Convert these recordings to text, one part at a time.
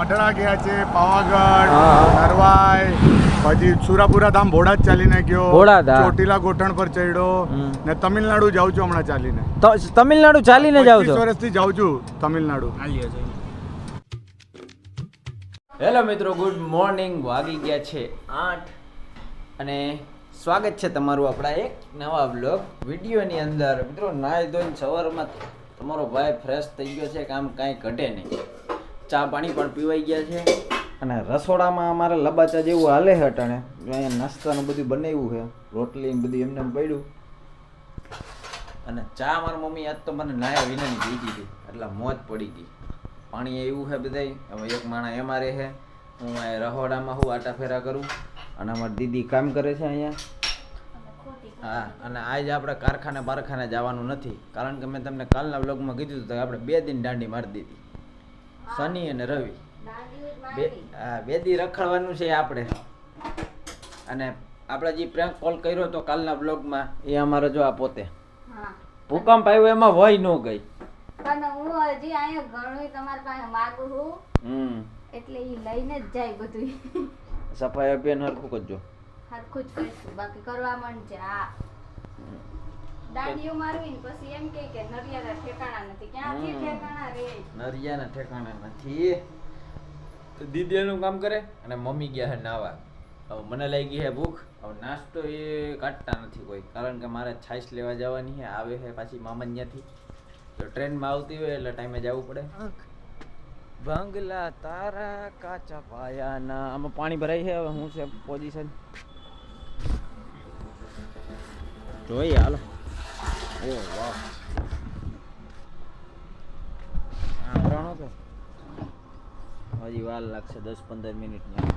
મઢડા ગયા છે પાવાગઢ. નરવાઈ પછી સુરાપુરા ધામ ભોળા જ ચાલીને ગયો. ચોટીલા ગોઠણ પર ચડ્યો. ને તમિલનાડુ જાઉં છું હમણાં ચાલીને. તમિલનાડુ ચાલીને 25 છો? વર્ષથી જાઉં છું તમિલનાડુ. હેલો મિત્રો ગુડ મોર્નિંગ. વાગી ગયા છે આઠ અને સ્વાગત છે તમારું આપણા એક નવા બ્લોગ વિડીયોની અંદર. મિત્રો નાય ધોઈને સવારમાં તમારો ભાઈ ફ્રેશ થઈ ગયો છે કામ કાંઈ ઘટે નહીં. ચા પાણી પણ પીવાઈ ગયા છે. અને રસોડામાં અમારે લબાચા જેવું હાલે છે અટાણે. અહીંયા નાસ્તાનું બધું બનાવ્યું છે રોટલી બધું એમને એમ પડ્યું. અને ચા મારી મમ્મી આજ તો મને નાયા વિનાની પી દીધી એટલે મોજ પડી ગઈ. પાણી એવું છે બધાય હવે એક માણસ એમાં રહે હું અહીંયા રહોડામાં હું આટા ફેરા કરું. અને અમારી દીદી કામ કરે છે અહીંયા. હા અને આજ આપણે કારખાને બારખાને જવાનું નથી. કારણ કે મેં તમને કાલના વ્લોગમાં કીધું હતું કે આપણે બે દિન દાંડી મારી દીધી. શનિ અને રવિ. બે હા બે દી રખડવાનું છે આપણે. અને આપણે જે પ્રેન્ક કોલ કર્યો હતો કાલના બ્લોગમાં એ અમારો જો આ પોતે. ભૂકંપ આવ્યો એમાં વહી ન ગઈ. પણ હું હજી અહીંયા ઘણું તમારી પાસે માગું છું. હમ. એટલે એ લઈને જ જાય બધું સફાઈ અભિયાન હરખું કરજો. હરખું જ કરીશું. બાકી કરવા છે હા. દાંડીઓ મારવી ને પછી એમ કે કે નરિયાના ઠેકાણા નથી ક્યાંથી હમ. ઠેકાણા રે? નરિયાના ઠેકાણા નથી. તો દીદી એનું કામ કરે? અને મમ્મી ગયા હે નાવા. હવે મને લાગી હે ભૂખ. હવે નાસ્તો એ કાઢતા નથી કોઈ. કારણ કે મારે છાશ લેવા જવાની છે આવે છે પાછી મામા ત્યાંથી. તો ટ્રેનમાં આવતી હોય એટલે ટાઈમે જવું પડે. બંગલા તારા કાચા પાયાના. આમાં પાણી ભરાય છે હવે શું છે પોઝિશન જોઈએ હાલો. ઓ વાહ હા ભરાણો તો હજી વાર લાગશે દસ પંદર મિનિટની.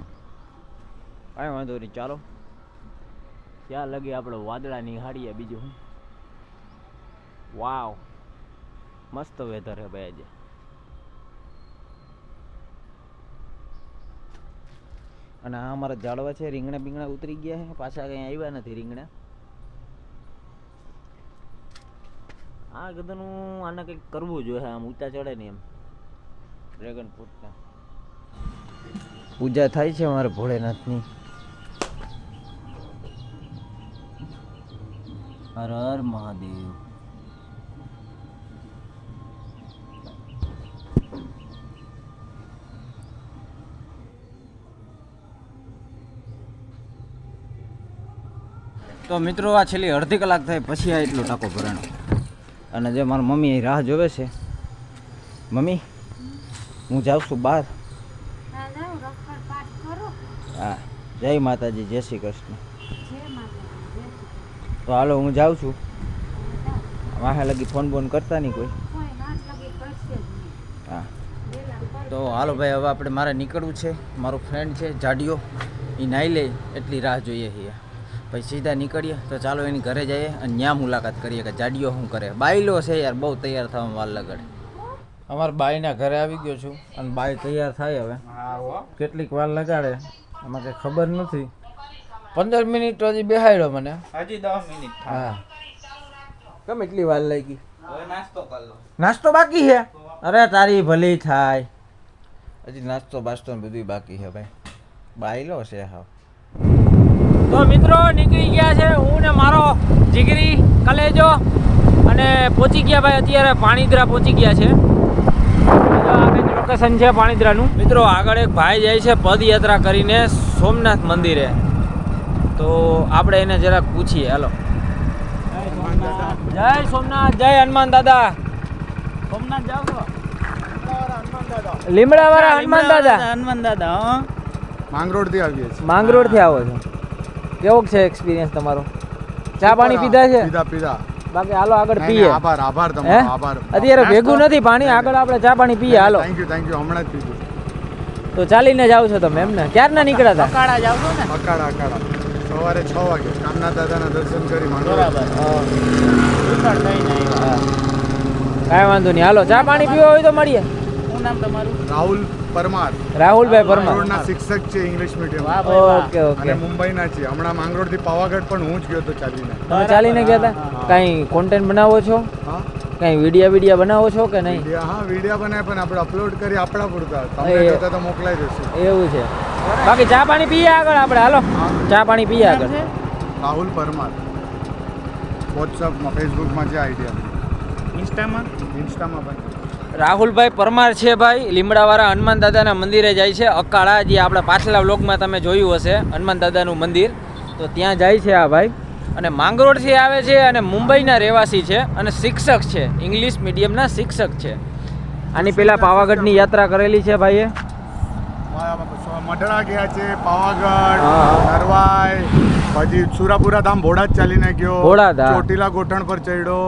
કાંઈ વાંધો નહીં, ચાલો. ત્યાં લગી આપણે વાદળા નિહાળીએ બીજું હું? વાવ, મસ્ત વેધર હે ભાઈ આજે. અને આ અમારા ઝાડવા છે, રીંગણા બીંગણા ઉતરી ગયા છે. પાછા કંઈ આવ્યા નથી રીંગણા. આ ગધનું આને કંઈક કરવું જોઈએ આમ, ઊંચા ચડે ને એમ. ડ્રેગન ફ્રૂટના પૂજા થાય છે અમારા ભોળેનાથની. હર હર મહાદેવ. તો મિત્રો, આ છેલ્લી અડધી કલાક થાય, પછી આ એટલો ટાકો ભરાણો. અને જે મારા મમ્મી એ રાહ જોવે છે મમ્મી હું જાઉં છું બહાર. હા જય માતાજી જય શ્રી કૃષ્ણ. તો હાલો હું જાઉં છું. વાહે લગી ફોન બોન કરતા નહીં કોઈ? હા. તો હાલો ભાઈ હવે આપણે મારે નીકળવું છે. મારો ફ્રેન્ડ છે જાડિયો. એ નાઈ લે એટલી રાહ જોઈએ છીએ પછી સીધા નીકળીએ તો ચાલો એની ઘરે જઈએ અને ત્યાં મુલાકાત કરીએ કે જાડિયો શું કરે. બાયલો છે યાર બહુ તૈયાર થવામાં વાર લગાડે અમારા બાઈના ઘરે આવી ગયો છું અને બાઈ તૈયાર થાય હવે. કેટલીક વાર લગાડે એમાં કંઈ ખબર નથી. પંદર મિનિટ હજી બેહાડ્યો મને. હજી દસ મિનિટ હા. કેમ એટલી વાર લાગી? હવે નાસ્તો નાસ્તો બાકી છે? અરે તારી ભલી થાય. હજી નાસ્તો બાસ્તો બધું બાકી છે ભાઈ. બાયલો છે હા તો મિત્રો નીકળી ગયા છે. હું ને મારો જીગરી કલેજો અને પહોંચી ગયા ભાઈ. અત્યારે પાણીદરા પહોંચી ગયા છે. લોકેશન છે પાણીદરાનું. મિત્રો આગળ એક ભાઈ જાય છે પદયાત્રા કરીને સોમનાથ મંદિરે. તો આપણે એને જરાક પૂછીએ. હાલો. જય સોમનાથ જય હનુમાન દાદા. સોમનાથ જાવ છો લીમડા વાળા હનુમાન દાદા. હનુમાન દાદા હો. માંગરોળથી આવીએ છીએ. માંગરોળથી આવો છો. કેવો છે એક્સપિરિયન્સ તમારો? ચા પાણી પીધા છે? પીધા પીધા. બાકી હાલો આગળ પીએ. આભાર આભાર તમારો આભાર. અત્યારે ભેગું નથી પાણી આગળ આપણે ચા પાણી પીએ હાલો. થેન્ક યુ થેન્ક યુ હમણાં જ પીધું. તો ચાલીને જાવ છો તમે એમને. ક્યારના નીકળ્યા હતા? અકાળા જાવ છો ને? અકાળા અકાળા. સવારે છ વાગે. કામના દાદાના દર્શન કરી માંડો. બરાબર. કાંઈ વાંધો નહીં. હાલો ચા પાણી પીવો હોય તો મળીએ. શું નામ તમારું? રાહુલ પરમાર. રાહુલભાઈ પરમાર. ના શિક્ષક છે ઇંગ્લિશ મીડિયમ વાહ ઓકે ઓકે. અને મુંબઈના છે હમણાં માંગરોળથી પાવાગઢ પણ હું જ ગયો તો ચાલીને. તમે ચાલીને ગયા હતા. કાંઈ કોન્ટેન્ટ બનાવો છો? હા. કઈ વિડિયા વિડિયા બનાવો છો કે નહીં? હા વિડિયા બનાવે પણ આપણે અપલોડ કરી આપણા પૂરતા. તમને એ- જોતા તો મોકલાઈ દઈશું એવું છે. બાકી ચા પાણી પીએ આગળ આપણે. હાલો. ચા પાણી પીએ આગળ. રાહુલ પરમાર. વોટ્સઅપમાં ફેસબુકમાં છે આઈડિયા ઇન્સ્ટામાં ઇન્સ્ટામાં પણ. રાહુલભાઈ પરમાર છે ભાઈ. લીમડાવાળા હનુમાન દાદાના મંદિરે જાય છે. અકાળા જે આપણા પાછલા વ્લોગમાં તમે જોયું હશે હનુમાન દાદાનું મંદિર. તો ત્યાં જાય છે આ ભાઈ. અને માંગરોળથી આવે છે અને મુંબઈના રહેવાસી છે અને શિક્ષક છે. ઇંગ્લિશ મીડિયમના શિક્ષક છે. આની પહેલાં પાવાગઢની યાત્રા કરેલી છે ભાઈએ. મઢડા ગયા છે પાવાગઢ નરવાઈ પછી સુરાપુરા ધામ ભોળા જ ચાલીને ગયો. ભોળાધામ. ચોટીલા ગોઠણ પર ચડ્યો.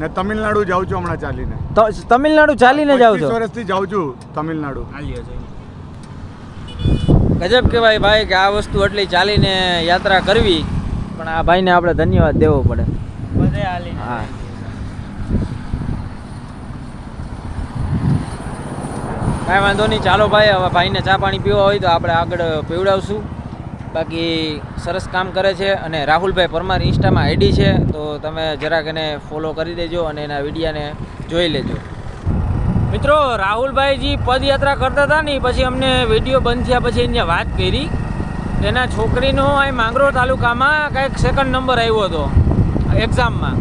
ને તમિલનાડુ જાઉં છું હમણાં ચાલીને. તમિલનાડુ ચાલીને જાઉં છું? 25 વર્ષથી જાઉં છું તમિલનાડુ. ગજબ કહેવાય ભાઈ કે આ વસ્તુ એટલી ચાલીને યાત્રા કરવી પણ આ ભાઈને આપણે ધન્યવાદ દેવો પડે. હા. કાંઈ વાંધો નહીં ચાલો ભાઈ હવે ભાઈને ચા પાણી પીવા હોય તો આપણે આગળ પીવડાવશું. બાકી સરસ કામ કરે છે અને રાહુલભાઈ પરમાર ઇન્સ્ટામાં આઈડી છે, તો તમે જરાક એને ફોલો કરી દેજો અને એના વિડીયાને જોઈ લેજો. મિત્રો, રાહુલભાઈજી પદયાત્રા કરતા હતા ને, પછી અમને વીડિયો બંધ થયા પછી એની વાત કરી. એના છોકરીનો અહીં માંગરોળ તાલુકામાં કંઈક સેકન્ડ નંબર આવ્યો હતો એક્ઝામમાં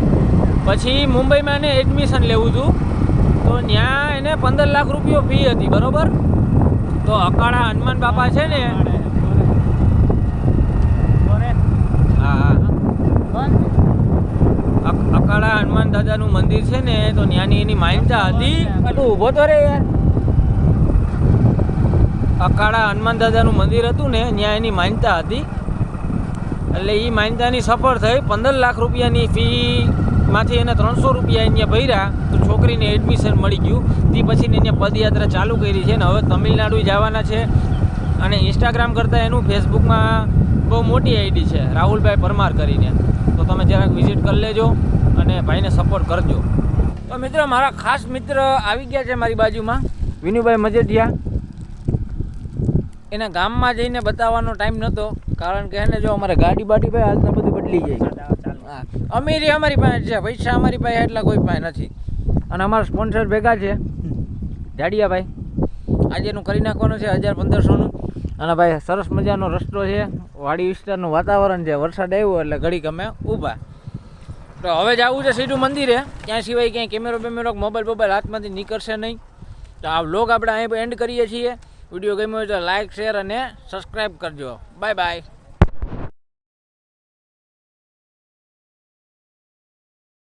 પછી મુંબઈમાં એને એડમિશન લેવું હતું. તો ત્યાં એને પંદર લાખ રૂપિયો ફી હતી, બરોબર? તો અકાળા હનુમાન બાપા છે ને હા હા અક- અકાળા હનુમાન દાદાનું મંદિર છે ને તો ત્યાંની એની માન્યતા હતી. તું ઊભો તો રે યાર. અકાળા હનુમાન દાદાનું મંદિર હતું ને ત્યાં એની માન્યતા હતી. એટલે એ માન્યતાની સફળ થઈ. પંદર લાખ રૂપિયાની ફી માંથી એને ત્રણસો રૂપિયા અહીંયા ભર્યા. તો છોકરીને એડમિશન મળી ગયું. તે પછી એને પદયાત્રા ચાલુ કરી છે ને. હવે તમિલનાડુ જવાના છે. અને ઇન્સ્ટાગ્રામ કરતાં એનું ફેસબુકમાં બહુ મોટી આઈડી છે રાહુલભાઈ પરમાર કરીને. તો તમે જરાક વિઝિટ કરી લેજો અને ભાઈને સપોર્ટ કરજો. તો મિત્ર મારા ખાસ મિત્ર આવી ગયા છે મારી બાજુમાં વિનુભાઈ મજેઠિયા એના ગામમાં જઈને બતાવવાનો ટાઈમ નહોતો કારણ કે એને જો અમારે ગાડી બાડી ભાઈ હાલ તો બધું બદલી જાય અમીરી અમારી પાસે છે પૈસા અમારી પાસે એટલા કોઈ પાસે નથી. અને અમારા સ્પોન્સર ભેગા છે જાડિયાભાઈ. આજે એનું કરી નાખવાનું છે હજાર પંદરસોનું. અને ભાઈ, સરસ મજાનો રસ્તો છે. વાડી વિસ્તારનું વાતાવરણ છે. વરસાદ આવ્યો એટલે ઘડીક અમે ઊભા. તો હવે જવું છે સીધું મંદિરે. ત્યાં સિવાય ક્યાંય કેમેરો બેમેરો મોબાઈલ બોબાઈલ હાથમાંથી નીકળશે નહીં. તો આ વ્લોગ આપણે અહીં એન્ડ કરીએ છીએ. વીડિયો ગમ્યો હોય તો લાઇક શેર અને સબસ્ક્રાઈબ કરજો. Bye bye